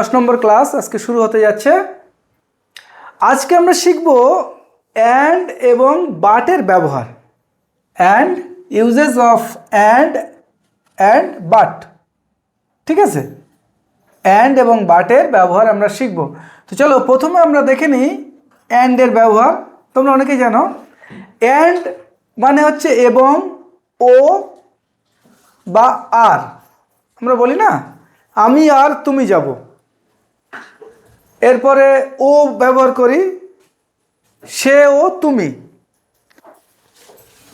দশ নম্বর ক্লাস আজকে শুরু হতে যাচ্ছে। আজকে আমরা শিখব অ্যান্ড এবং বাটের ব্যবহার। And uses of and and but ঠিক আছে? অ্যান্ড এবং বাটের ব্যবহার আমরা শিখব। তো চলো, প্রথমে আমরা দেখে নিই অ্যান্ডের ব্যবহার। তোমরা অনেকেই জানো। অ্যান্ড মানে হচ্ছে এবং, ও বা আর। আমরা বলি না, আমি আর তুমি যাব। এরপরে ও ব্যবহার করি, সে ও তুমি।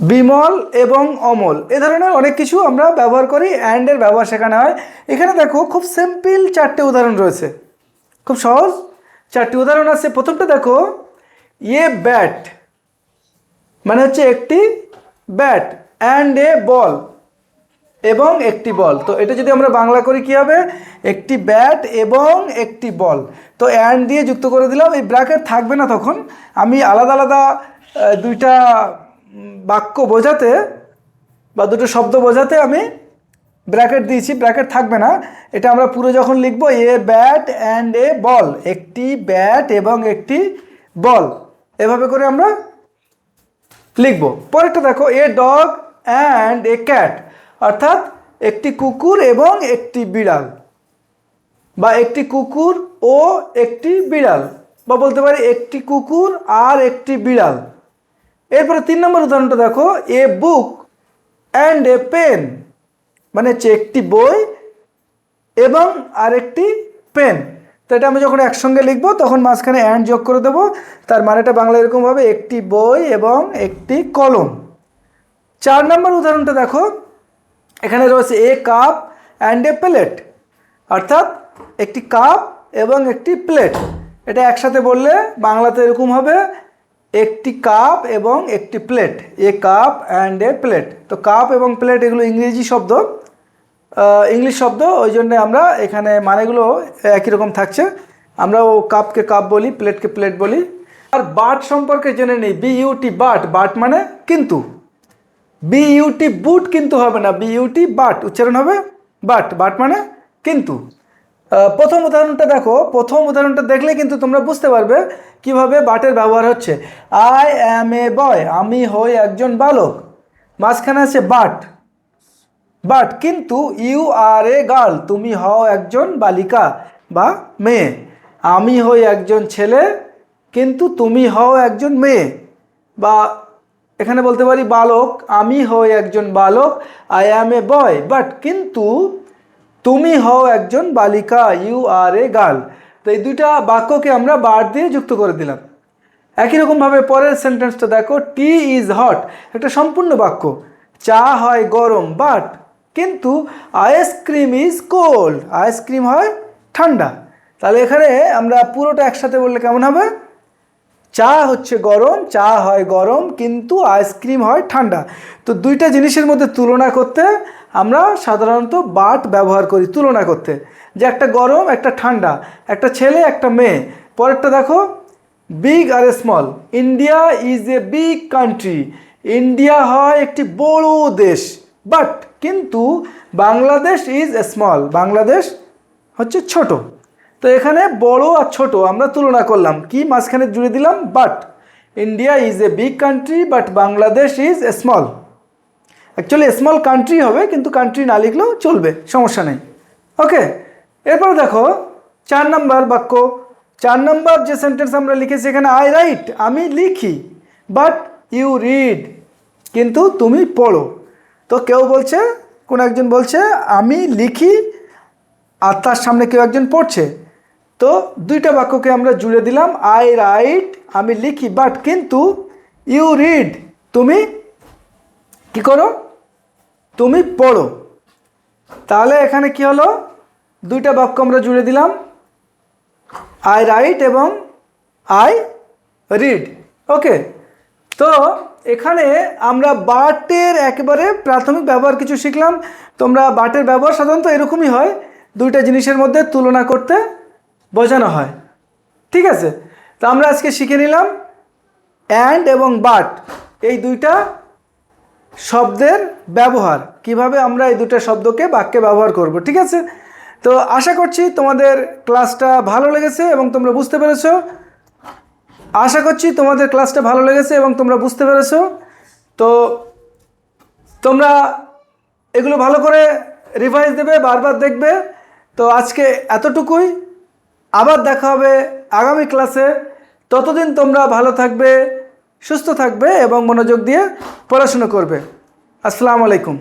বিমল এবং অমল, এ ধরনের অনেক কিছু আমরা ব্যবহার করি অ্যান্ডের ব্যবহার শেখানো হয়। এখানে দেখো খুব সিম্পল চারটে উদাহরণ রয়েছে। খুব সহজ। চারটি উদাহরণ আছে। প্রথমটা দেখো, এ ব্যাট মানে হচ্ছে একটি ব্যাট অ্যান্ড এ বল এবং একটি বল। তো এটা যদি আমরা বাংলা করি কি হবে? একটি ব্যাট এবং একটি বল। তো অ্যান্ড দিয়ে যুক্ত করে দিলাম। এই ব্র্যাকেট থাকবে না তখন। আমি আলাদা আলাদা দুইটা বাক্য বোঝাতে বা দুটো শব্দ বোঝাতে আমি ব্র্যাকেট দিয়েছি। ব্র্যাকেট থাকবে না। এটা আমরা পুরো যখন লিখব, এ ব্যাট অ্যান্ড এ বল। একটি ব্যাট এবং একটি বল। এভাবে করে আমরা লিখব। পরেরটা দেখো, a dog and a cat অর্থাৎ একটি কুকুর এবং একটি বিড়াল বা একটি কুকুর ও একটি বিড়াল বা বলতে পারি একটি কুকুর আর একটি বিড়াল। এরপরে তিন নম্বর উদাহরণটা দেখো, এ বুক অ্যান্ড এ পেন মানে হচ্ছে একটি বই এবং আরেকটি পেন। তো এটা আমি যখন একসঙ্গে লিখব, তখন মাঝখানে অ্যান্ড যোগ করে দেবো। তার মানেটা বাংলা এরকম হবে একটি বই এবং একটি কলম। চার নম্বর উদাহরণটা দেখো এখানে রয়েছে a cup and a plate অর্থাৎ একটি কাপ এবং একটি প্লেট এটা একসাথে বললে বাংলাতে এরকম হবে, একটি কাপ এবং একটি plate a cup and a plate তো কাপ এবং প্লেট এগুলো ইংরেজি শব্দ। ইংলিশ শব্দ, ওই জন্য আমরা এখানে মানেগুলো একই রকম থাকছে। আমরা ও কাপকে কাপ বলি প্লেটকে প্লেট বলি। আর বাট সম্পর্কে জেনে নিই বি ইউটি বাট বাট মানে কিন্তু। বি ইউটি বুট কিন্তু হবে না বি ইউটি বাট উচ্চারণ হবে বাট বাট মানে কিন্তু। প্রথম উদাহরণটা দেখো, প্রথম উদাহরণটা দেখলে কিন্তু তোমরা বুঝতে পারবে কীভাবে বাটের ব্যবহার হচ্ছে। আই অ্যাম এ বয় আমি হই একজন বালক। মাঝখানে আছে বাট বাট কিন্তু ইউ আর এ গার্ল তুমি হও একজন বালিকা বা মেয়ে। আমি হই একজন ছেলে, কিন্তু তুমি হও একজন মেয়ে বা এখানে বলতে পারি, বালক, আমি হই একজন বালক I am A boy but কিন্তু তুমি হও একজন বালিকা ইউ আর এ গার্ল তো এই দুইটা বাক্যকে আমরা বার দিয়ে যুক্ত করে দিলাম। একই রকমভাবে পরের সেন্টেন্সটা দেখো টি ইজ হট একটা সম্পূর্ণ বাক্য। চা হয় গরম বাট কিন্তু আইসক্রিম ইজ কোল্ড আইসক্রিম হয় ঠান্ডা। তাহলে এখানে আমরা পুরোটা একসাথে বললে কেমন হবে? চা হচ্ছে গরম, চা হয় গরম, কিন্তু আইসক্রিম হয় ঠান্ডা। তো দুইটা জিনিসের মধ্যে তুলনা করতে আমরা সাধারণত বাট ব্যবহার করি তুলনা করতে। যে একটা গরম, একটা ঠান্ডা, একটা ছেলে, একটা মেয়ে। পরেরটা দেখো, big R small. India is a big country. India হয় একটি বড় দেশ, বাট কিন্তু Bangladesh is a small. Bangladesh হচ্ছে ছোট। তো এখানে বড় আর ছোট, আমরা তুলনা করলাম। কি মাঝখানে জুড়ে দিলাম? But India is a big country but Bangladesh is a small actually small country হবে, কিন্তু কান্ট্রি না লিখলেও চলবে, সমস্যা নেই। ওকে এরপর দেখো, চার নাম্বার বাক্য। চার নাম্বার যে সেন্টেন্স আমরা লিখেছি এখানে আই রাইট আমি লিখি বাট ইউ রিড কিন্তু তুমি পড়ো। তো কেউ বলছে, কোন একজন বলছে, আমি লিখি, আর তার সামনে কেউ একজন পড়ছে। তো দুইটা বাক্যকে আমরা জুড়ে দিলাম। আই রাইট আমি লিখি বাট কিন্তু ইউ রিড তুমি কি করো? তুমি পড়ো। তাহলে এখানে কি হলো? দুইটা বাক্য আমরা জুড়ে দিলাম। আই রাইট এবং আই রিড ওকে তো এখানে আমরা বাটের একেবারে প্রাথমিক ব্যবহার কিছু শিখলাম। তোমরা বাটের ব্যবহার সাধারণত এরকমই হয়, দুইটা জিনিসের মধ্যে তুলনা করতে। বোঝানো হয়। ঠিক আছে? তো আমরা আজকে শিখে নিলাম অ্যান্ড এবং বাট এই দুইটা শব্দের ব্যবহার। কীভাবে আমরা এই দুটো শব্দকে বাক্যে ব্যবহার করব, ঠিক আছে? তো আশা করছি তোমাদের ক্লাসটা ভালো লেগেছে এবং তোমরা বুঝতে পেরেছ। আশা করছি তোমাদের ক্লাসটা ভালো লেগেছে এবং তোমরা বুঝতে পেরেছ। তো তোমরা এগুলো ভালো করে রিভাইজ দেবে, বারবার দেখবে। তো আজকে এতটুকুই। আবার দেখা হবে আগামী ক্লাসে। ততদিন তোমরা ভালো থাকবে, সুস্থ থাকবে এবং মনোযোগ দিয়ে পড়াশুনো করবে। আসসালামু আলাইকুম।